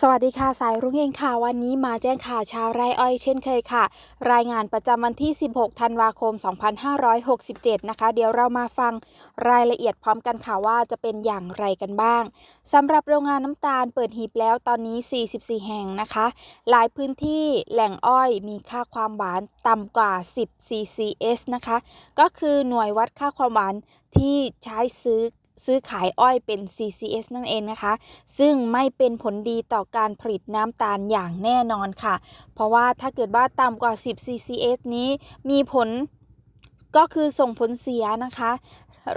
สวัสดีค่ะ สายรุ้งเองค่ะ วันนี้มาแจ้งข่าวชาวไร่อ้อยเช่นเคยค่ะ รายงานประจำวันที่ 16 ธันวาคม 2567 นะคะ เดี๋ยวเรามาฟังรายละเอียดพร้อมกันค่ะว่าจะเป็นอย่างไรกันบ้างสำหรับโรงงานน้ำตาลเปิดหีบแล้วตอนนี้ 44 แห่งนะคะ หลายพื้นที่แหล่งอ้อยมีค่าความหวานต่ำกว่า 10 CCS นะคะ ก็คือหน่วยวัดค่าความหวานที่ใช้ซื้อ ซื้อขายอ้อยเป็น CCS นั่นเองนะคะ ซึ่งไม่เป็นผลดีต่อการผลิตน้ำตาลอย่างแน่นอนค่ะ เพราะว่าถ้าเกิดว่าต่ำกว่า 10 CCS นี้มีผลก็คือส่งผลเสียนะคะ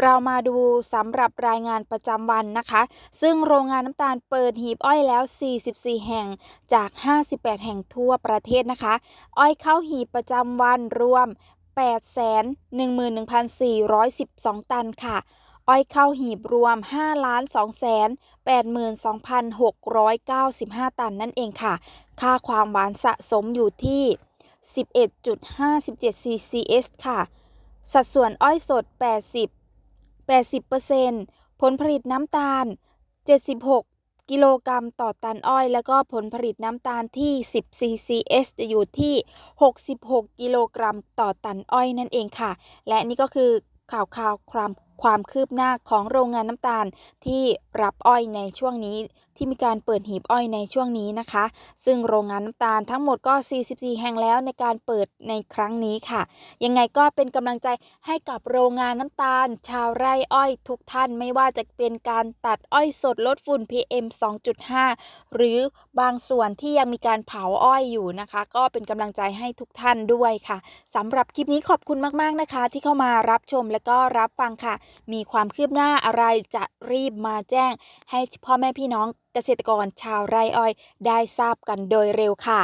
เรามาดูสำหรับรายงานประจำวันนะคะ ซึ่งโรงงานน้ำตาลเปิดหีบอ้อยแล้ว 44 แห่งจาก 58 แห่งทั่วประเทศนะคะ อ้อยเข้าหีบประจำวันรวม 811,412 ตันค่ะ อ้อยเข้าหีบรวม5 2 8 2 6 9 5 ตันนั่นเองค่ะ ค่าความหวานสะสมอยู่ที่ 11.57 CCS ค่ะ สัดส่วนอ้อยสด 80 80%ผลผลิตน้ำตาล 76กิโลกรัมต่อตันอ้อย แล้วก็ผลผลิตน้ำตาลที่ 10 CCS จะอยู่ที่ 66 กิโลกรัมต่อตันอ้อยนั่นเองค่ะ และนี่ก็คือข่าวข่าวความ ความคืบหน้าของโรงงานน้ำตาลที่รับอ้อยในช่วงนี้ที่มีการเปิดหีบอ้อยในช่วงนี้นะคะ ซึ่งโรงงานน้ำตาลทั้งหมดก็ 44 แห่งแล้วในการเปิดในครั้งนี้ค่ะ ยังไงก็เป็นกำลังใจให้กับโรงงานน้ำตาล ชาวไร่อ้อยทุกท่านไม่ว่าจะเป็นการตัดอ้อยสดลดฝุ่น PM 2.5 หรือบางส่วนที่ยังมีการเผาอ้อยอยู่นะคะ ก็เป็นกำลังใจให้ทุกท่านด้วยค่ะสำหรับคลิปนี้ขอบคุณมาก ๆนะคะ ที่เข้ามารับชมและก็รับฟังค่ะมีความคืบหน้าอะไรจะรีบมาแจ้ง ให้พ่อแม่พี่น้องเกษตรกรชาวไร่อ้อย ได้ทราบกันโดยเร็วค่ะ